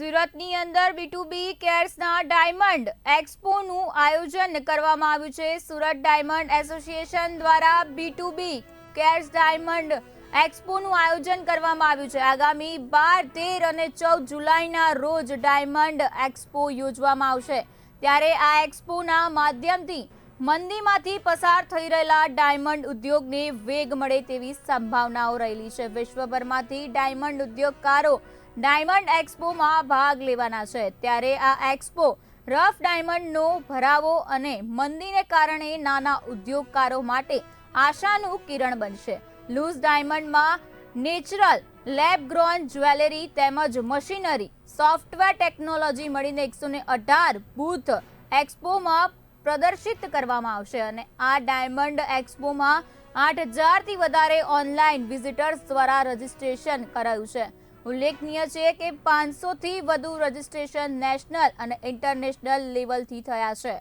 સુરતની અંદર બી કેર્સના ડાયમંડ એક્સપોનું આયોજન કરવામાં આવ્યું છે. સુરત ડાયમંડ એસોસિએશન દ્વારા બી કેર્સ ડાયમંડ એક્સપોનું આયોજન કરવામાં આવ્યું છે. આગામી બાર, તેર અને ચૌદ જુલાઈના રોજ ડાયમંડ એક્સપો યોજવામાં આવશે. ત્યારે આ એક્સપોના માધ્યમથી મંદીમાંથી પસાર થઈ રહેલા ડાયમંડ ઉદ્યોગને વેગ મળે તેવી સંભાવનાઓ રહેલી છે. વિશ્વભરમાંથી ડાયમંડ ઉદ્યોગકારો ડાયમંડ એક્સપોમાં ભાગ લેવાના છે. ત્યારે આ એક્સપો રફ ડાયમંડનો ભરાવો અને મંદીને કારણે નાના ઉદ્યોગકારો માટે આશાનું કિરણ બનશે. લૂઝ ડાયમંડમાં નેચરલ લેબ ગ્રોન જ્વેલરી તેમજ મશીનરી, સોફ્ટવેર ટેકનોલોજી મળીને એકસો ને અઢાર બૂથ એક્સપોમાં પ્રદર્શિત કરવામાં આવશે અને આ ડાયમંડ એક્સપોમાં આઠ હજારથી વધારે ઓનલાઈન વિઝિટર્સ દ્વારા રજીસ્ટ્રેશન કરાયું છે. ઉલ્લેખનીય છે કે પાંચસોથી વધુ રજીસ્ટ્રેશન નેશનલ અને ઇન્ટરનેશનલ લેવલથી થયા છે.